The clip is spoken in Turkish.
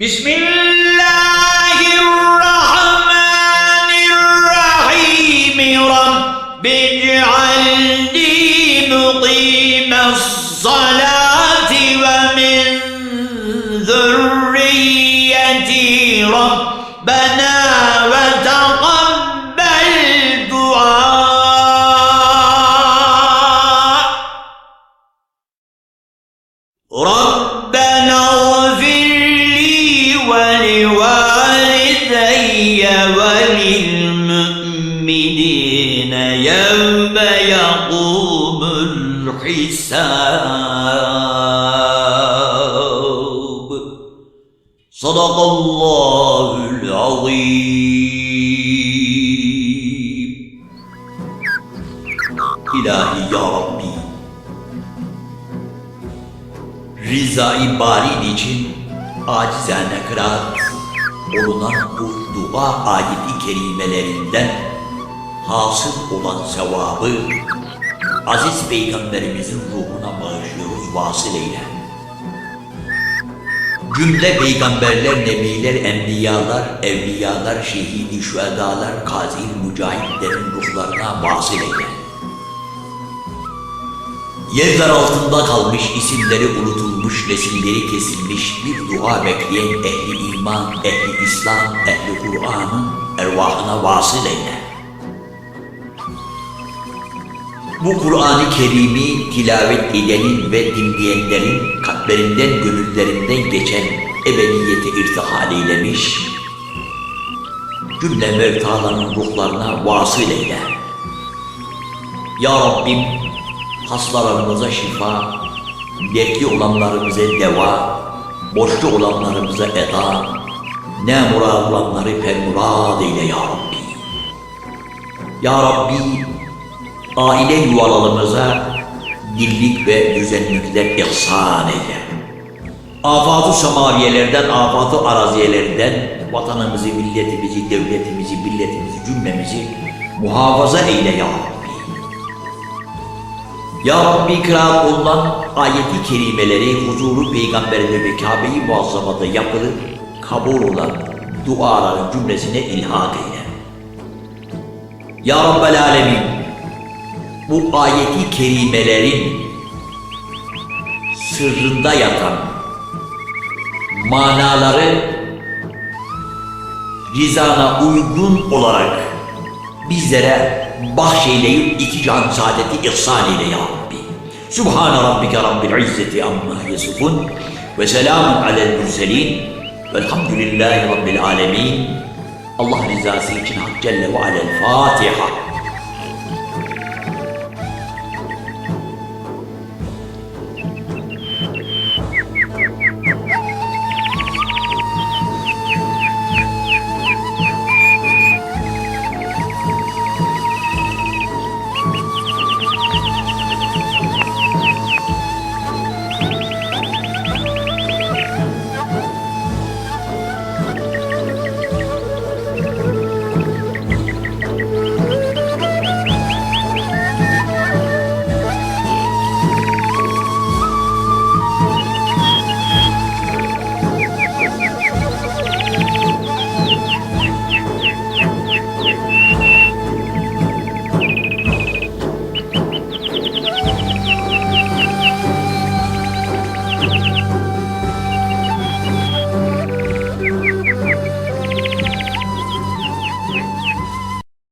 بسم الله الرحمن الرحيم. رب اجعلني مقيم الصلاة ومن ذريتي ربنا وتقبل يوم يقوم الحساب صدق الله العظيم إلهي يا ربي Rızayı barin için acizane kıraat olunan bu dua ayeti kerimelerinden hasıl olan sevabı aziz peygamberimizin ruhuna bağışlıyoruz vasıl eyle. Cümle peygamberler, nebiler, enbiyalar, evliyalar, şehidi, şühedalar, gazi, mücahitlerin ruhlarına vasıl eyle. Yerler altında kalmış, isimleri unutulmuş, nesilleri kesilmiş bir dua bekleyen ehli iman, ehli İslam, ehli Kur'an'ın ervahına vasıl eyle. Bu Kur'an-ı Kerim'i tilavet edenin ve dinleyenlerin kalplerinden, gönüllerinden geçen ebediyete irtihal eylemiş, cümle mevtaların ruhlarına vasıl eyle. Ya Rabbim, hastalarımıza şifa, dertli olanlarımıza deva, borçlu olanlarımıza eda, ne murad olanları permurad eyle ya Rabbi. Ya Rabbi, aile yuvalarımıza dirlik ve düzenlikler ihsan eyle. Afat-ı semaviyelerden, afat-ı araziyelerden vatanımızı, milletimizi, devletimizi, milletimizi, cümlemizi muhafaza eyle ya Rabbi. Ya Rabbi kıraat olunan ayeti kerimeleri huzuru peygamberine ve Kabe-i Muazzama'da yapılıp kabul olan duaların cümlesine ilhak eyle. Ya Rabbel Alemin bu ayeti kerimelerin sırrında yatan manaları rizana uygun olarak bizlere bahşeyleyip iki can saadeti ihsan eyle ya Rabbi. Sübhane Rabbike Rabbil İzzeti amma yasifun ve selamun alel murselin velhamdülillahi Rabbil alemin. Allah rızası için Hak Celle ve Alel Fatiha.